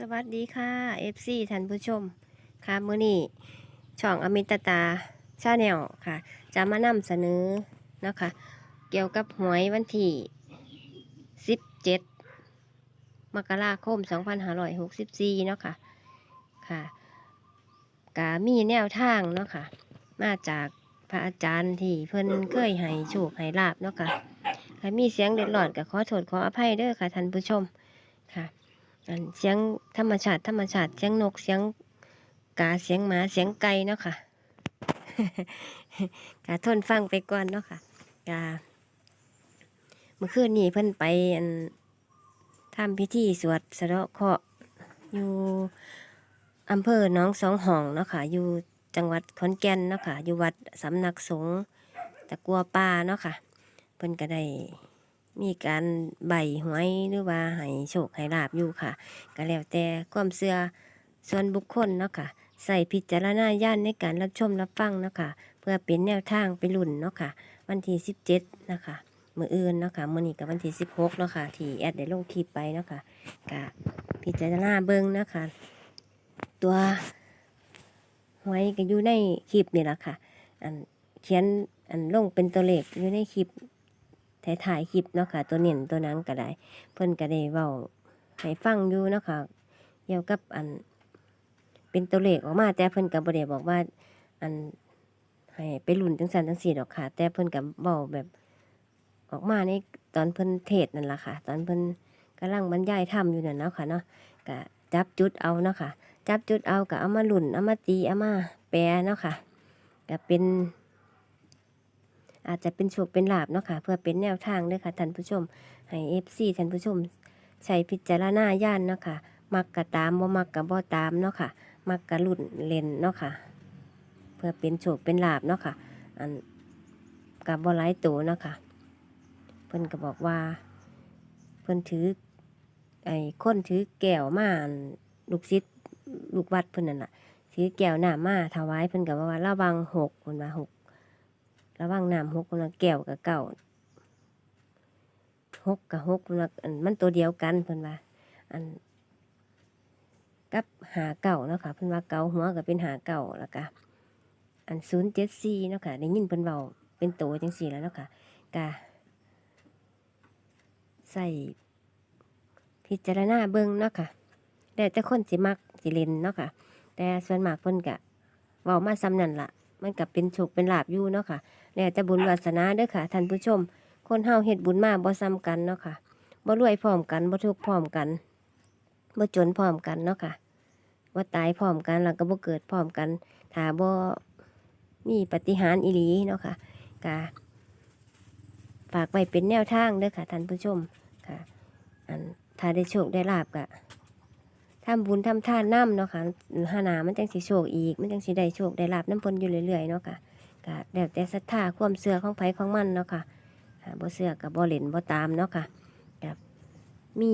สวัสดีค่ะ FC ท่านผู้ชม ค่ะมื้อนี้ช่องอมิตตาชาแนลค่ะ จะมานำเสนอนะคะ เกี่ยวกับหวยวันที่ 17 มกราคม 2564 เนาะค่ะค่ะกามีแนวทางเนาะค่ะ มาจากพระอาจารย์ที่เพิ่นเคยให้โชคให้ลาบเนาะค่ะถ้ามีเสียงเดือดร้อนก็ขอโทษขออภัยเด้อค่ะท่านผู้ชมค่ะ เสียงธรรมชาติธรรมชาติเสียงนกเสียงกาเสียงหมาเสียงไก่เนาะค่ะกาทนฟังไปก่อนเนาะค่ะกาเมื่อคืนนี้เพิ่นไปอันทำพิธีสวดสะเดาะเคาะอยู่อำเภอหน้องสองห้องเนาะค่ะอยู่จังหวัดขอนแก่นเนาะค่ะอยู่วัดสำนักสงฆ์ตะกัวป่าเนาะค่ะเพิ่นก็ได้ มีการใบหวยหรือว่าให้โชคให้ลาบอยู่ค่ะ ก็แล้วแต่ความเชื่อส่วนบุคคลเนาะค่ะใส่พิจารณาญาณในการรับชมรับฟังเนาะค่ะเพื่อเป็นแนวทางไปลุ่นเนาะค่ะ วันที่ 17 นะคะมืออื่นเนาะค่ะมือนี้กับวันที่ 16เนาะค่ะที่แอดได้ลงคลิปไปเนาะค่ะก็พิจารณาเบิ่งเนาะค่ะตัวหวยก็อยู่ในคลิปนี่แหละค่ะ อันเขียนอันลงเป็นตัวเลขอยู่ในคลิป ถ่ายคลิปเนาะค่ะ ตัวเน่นตัวนังก็ได้ เพิ่นก็ได้เว้าให้ฟังอยู่เนาะค่ะเกี่ยวกับอัน เป็นตัวเลขออกมาแต่เพิ่นก็บ่ได้บอกว่า อันให้ไปลุ้นจังซั่นจังซี่ดอกค่ะ แต่เพิ่นก็เว้าแบบออกมาในตอนเพิ่นเทศน์นั่นล่ะค่ะ ตอนเพิ่นกำลังบรรยายธรรมอยู่นั่นเนาะค่ะเนาะก็จับจุดเอาเนาะค่ะ จับจุดเอาก็เอามาลุ้นเอามาตีเอามาแปลเนาะค่ะก็เป็น อาจจะเป็นโชคเป็นลาบเนาะค่ะ เพื่อเป็นแนวทางเด้อค่ะท่านผู้ชม ให้เอฟซีท่านผู้ชม ใช้พิจารณาญาณเนาะค่ะ มักกะตามบ่มักกะบ่ตามเนาะค่ะ มักกะลุ่นเลนเนาะค่ะ เพื่อเป็นโชคเป็นลาบเนาะค่ะ อันกับบ่หลายตัวเนาะค่ะ เพิ่นก็บอกว่า เพิ่นถือไอ้คนถือแก้วมานลูกศิษย์ลูกวัดเพิ่นนั่นน่ะถือแก้วหน้ำมาถวายเพิ่นก็บอกว่าระวังหกเพิ่นว่าหก ระวังน้ำหกคนละแก้วกับเก่าหกกับหกคนละอันมันตัวเดียวกันเพิ่นว่า อัน กับหาเก่าเนาะค่ะเพิ่นว่าเก่าหัวก็เป็นหาเก่าแล้วก็อันศูนย์เจ็ดสี่เนาะค่ะได้ยินเพิ่นเบาเป็นโตจังสี่แล้วเนาะค่ะกะใส่พิจารณาเบิ่งเนาะค่ะแต่แต่คนสิมักสิเล่นเนาะค่ะ แต่ส่วนมากเพิ่นกะเว้ามาซ้ำนั่นละ มันกับเป็นโชคเป็นลาบอยู่เนาะค่ะแล้วแต่บุญวาสนาเด้อค่ะท่านผู้ชม คนเฮาเฮ็ดบุญมาบ่ซ้ำกันเนาะค่ะบ่รวยพร้อมกันบ่ทุกพร้อมกันบ่จนพร้อมกันเนาะค่ะบ่ตายพร้อมกันแล้วก็บ่เกิดพร้อมกันถ้าบ่มีปฏิหารอีหลีเนาะค่ะก็ฝากไว้เป็นแนวทางเด้อค่ะท่านผู้ชมค่ะอันถ้าได้โชคได้ลาบก็ ทำบุญทำทานน้ำเนาะค่ะหาหนามันจังสิโชคอีก มันจังสิได้โชคได้ลาบน้ำพนอยู่เรื่อยๆเนาะค่ะก็แล้วแต่ศรัทธาความเชื่อของไผของมันเนาะค่ะอ่าบ่เชื่อกับบ่เล่นบ่ตามเนาะค่ะกับมี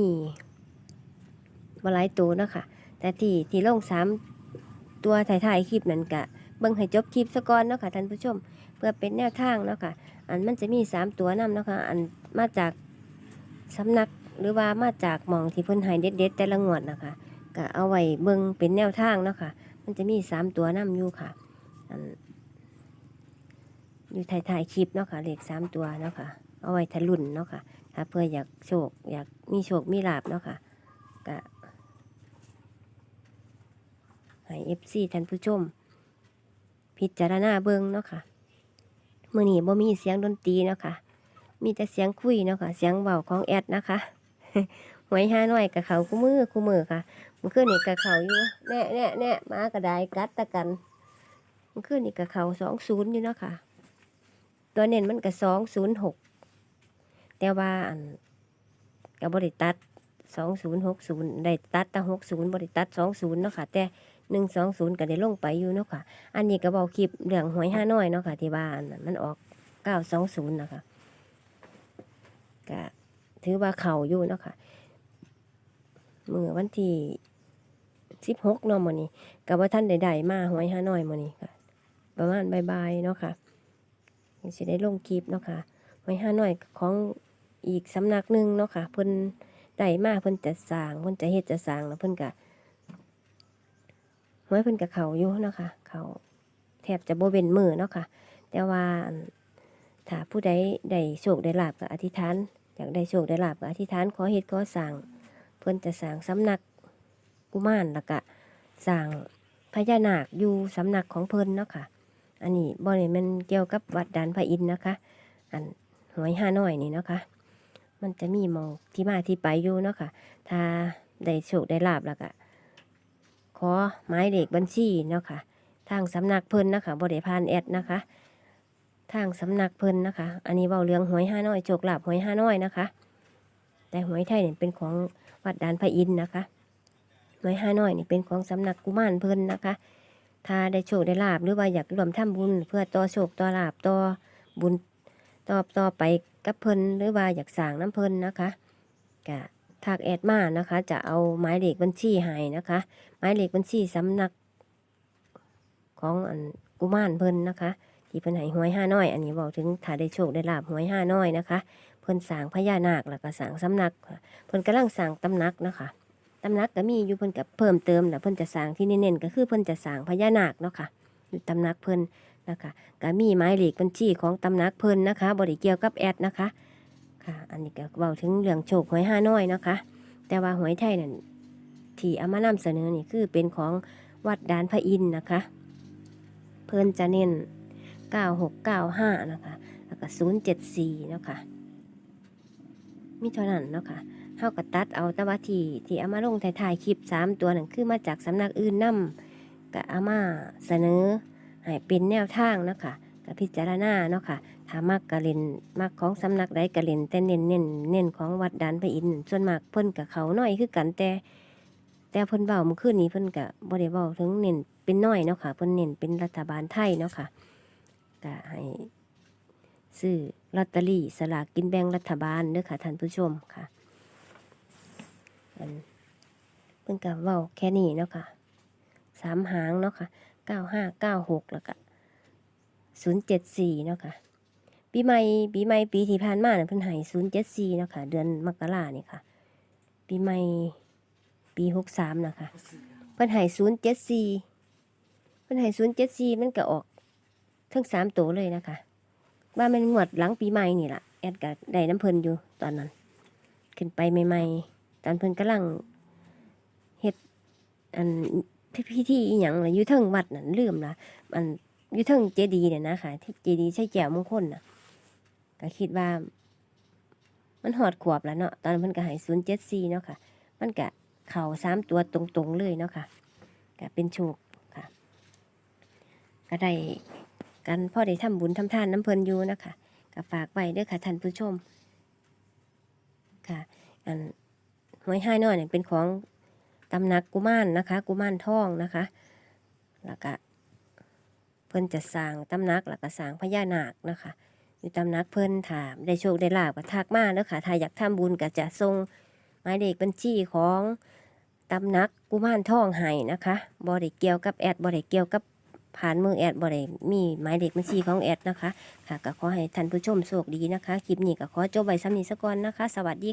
บ่หลายตัวเนาะค่ะ แต่ที่ที่ลงสามตัวถ่ายๆคลิปนั้นก็เบิ่งให้จบคลิปซะก่อนเนาะค่ะท่านผู้ชม เพื่อเป็นแนวทางเนาะค่ะ อันมันจะมีสามตัวนํเนาะค่ะ อันมาจากสำนักหรือว่ามาจากหมองที่เพิ่นให้เด็ดๆแต่ละงวดนะคะ ก็เอาไว้เบิ่งเป็นแนวทางเนาะค่ะ มันจะมีสามตัวนํอยู่ค่ะอยู่ถ่ายๆคลิปเนาะค่ะเลขสามตัวเนาะค่ะ เอาไว้ทะลุนเนาะค่ะถ้าเพื่ออยากโชค อยากมีโชคมีลาบเนาะค่ะก็ให้เอฟซีท่านผู้ชม พิจารณาเบิ่งเนาะค่ะเมื่อนี้บ่มีเสียงดนตรีเนาะค่ะ มีแต่เสียงคุยเนาะค่ะ เสียงเบาของแอดนะคะ หวยห้าน้อยกับเขาคู่มือคู่มือค่ะมื่อคืนนี่กับเขาอยู่แน่แน่แน่มากระไดกัดตะกันมื่อคืนนี่กับเขาสองศูนย์อยู่เนาะค่ะ ตัวเน้นมันก็สองศูนย์หกแต่ว่าอันกับบริตัดสองศูนย์หกศูนย์ได้ตัดต่หกศูนย์บริตัดสองศูนย์เนาะค่ะ แต่หนึ่งสองศูนย์ก็ได้ลงไปอยู่เนาะค่ะ อันนี้ก็บอกคลิปเรื่องหวยห้าน้อยเนาะค่ะ ที่บ้านมันออกเก้าสองศูนย์นะคะก็ถือว่าเข่าอยู่เนาะค่ะ มื่อวันที่สิบหกเนาะมื้อนี้กับว่าท่านใดๆมาหวยห้าน้อยมื้อนี้ค่ะประมาณบ่ายๆเนาะค่ะสิได้ลงคลิปเนาะค่ะไว้ห้าหน่อยของอีกสำนักหนึ่งเนาะค่ะเพิ่นได้มาเพิ่นจะสร้างเพิ่นจะเฮ็ดจะสร้างแล้วเพิ่นก็หวยเพิ่นกับเขาอยู่เนาะค่ะเขาแทบจะโบเว้นมือเนาะค่ะ แต่ว่าถ้าผู้ใดได้โชคได้ลาบก็อธิษฐาน อยากได้โชคได้ลาบก็อธิษฐานขอเฮ็ดขอสร้าง เพิ่นจะสร้างสำนักกุมารแล้วก็สร้างพญานาคอยู่สำนักของเพิ่นเนาะค่ะ อันนี้บ่ได้แมันเกี่ยวกับวัดดานพระอินทร์นะคะ อันหวยห้าน้อยนี่เนาะค่ะ มันจะมีมองที่มาที่ไปอยู่เนาะค่ะ ถ้าได้โชคได้ลาบแล้วก็ขอหมายเลขบัญชีเนาะค่ะ ทางสำนักเพิ่นนะคะบริพานแอดนะคะ ทางสำนักเพิ่นนะคะ อันนี้เบาเรื่องหวยห้าน้อยโจกลาบหวยห้าน้อยนะคะ แต่หวยไทยเนี่ยเป็นของวัดดานพระอินทร์นะคะหวยห้าน้อยนี่เป็นของสำนักกุมารเพิ่นนะคะ ถ้าได้โชคได้ลาบหรือว่าอยากรวมทำบุญ เพื่อต่อโชคต่อลาบต่อบุญต่อต่อไปกับเพิ่นหรือว่าอยากสั่งน้ำเพิ่นนะคะกะทักแอดมานะคะ จะเอาหมายเลขบัญชีให้นะคะ หมายเลขบัญชีสำนักของอันกุมารเพิ่นนะคะ ที่เพิ่นให้หวยห้าน้อย อันนี้บอกถึงถ้าได้โชคได้ลาบหวยห้าน้อยนะคะ พิ่นสร้างพญานาคแล้วก็สร้างสำนักเพิ่นกำลังสร้างตำนักนะคะตำนักก็มีอยู่เพิ่นกับเพิ่มเติมนะเพิ่นจะสร้างที่เน้นๆก็คือเพิ่นจะสร้างพญานาคเนาะค่ะอยู่ตำนักเพิ่นนะคะก็มีหมายเลขบัญชีของตำนักเพิ่นนะคะบริเกี่ยวกับแอดนะคะค่ะ อันนี้ก็เบาถึงเรื่องโชคหวยห้าน้อยนะคะ แต่ว่าหวยไทยนั่นที่อามานำเสนอนี่คือเป็นของวัดดานพระอินนะคะ เพิ่นจะเน้น 9695 นะคะ แล้วก็ 074 นะคะ มีเท่านั้นเนาะค่ะเฮาก็ตัดเอาแต่ว่าที่ที่เอามาลงถ่ายคลิป3ตัวนั่นคือมาจากสำนักอื่นนํก็เอามาเสนอให้เป็นแนวทางเนาะค่ะก็พิจารณาเนาะค่ะถ้ามักกะเล่นมักของสำนักใดกะเล่นแต่เน้นเน้นเน้นของวัดดานพระอินทร์ส่วนมากเพิ่นกับเขาน้อยคือกันแต่แต่เพิ่นเว้าเมื่อคืนนี้เพิ่นก็บ่ได้เว้าถึงเน้นเป็นน้อยเนาะค่ะเพิ่นเน้นเป็นรัฐบาลไทยเนาะค่ะก็ให้ซื้อ ลอตเตอรี่สลากกินแบ่งรัฐบาลเด้อค่ะท่านผู้ชมค่ะอันเพิ่นก็เว้าแค่นี้เนาะค่ะสามหางเนาะค่ะเก้าห้าเก้าหกแล้วก็ศูนย์เจ็ดสี่เนาะค่ะปีใหม่ปีใหม่ปีที่ผ่านมาเนี่ยเพิ่นให้ศูนย์เจ็ดสี่เนาะค่ะเดือนมกราเนี่ยค่ะ ปีใหม่ปีหกสามนะคะเพิ่นให้ศูนย์เจ็ดสี่เพิ่นให้ศูนย์เจ็ดสี่มันก็ออกทั้งสามตัวเลยนะคะ ว่ามันงวดหลังปีใหม่นี่แหละแอดก็ได้น้ำเพลินอยู่ตอนนั้น ขึ้นไปใหม่ๆ ตอนเพลินกำลังเฮ็ดอันพิธีอีหยังล่ะยู่เทิงวัดนั่นลืมละมันยู่เทิงเจดีเนี่ยนะคะที่เจดีใช่แก้วมงคลน่ะก็คิดว่า มันหอดขวบแล้วเนาะตอนเพิ่นก็ให้ศูนย์เจ็ดสี่เนาะค่ะ มันก็เข่าสามตัวตรงๆเลยเนาะค่ะก็เป็นโชคค่ะ ก็ได้ กันพ่อได้ทำบุญทำทานน้ำเพลินอยู่นะคะก็ฝากไว้ด้วยค่ะท่านผู้ชม ค่ะ อันหวยห้าน้อยเนี่ยเป็นของตำหนักกุมารนะคะ กุมารทองนะคะ แล้วก็เพิ่นจะสร้างตำหนักแล้วก็สร้างพญานาคนะคะ อยู่ตำหนักเพิ่นถามได้โชคได้ลาบก็ทักมาเด้อค่ะถ้าอยากทำบุญก็จะส่งหมายเลขบัญชีของตำหนักกุมารทองไห้นะคะบริเกี่ยวกับแอดบริเกี่ยวกับ ผ่านมือแอดบริมีหมายเลขบัญชีของแอดนะคะ ค่ะก็ขอให้ท่านผู้ชมโชคดีนะคะ คลิปนี้ก็ขอจบไว้ซ้ำนี้สักก่อนนะคะ สวัสดีค่ะ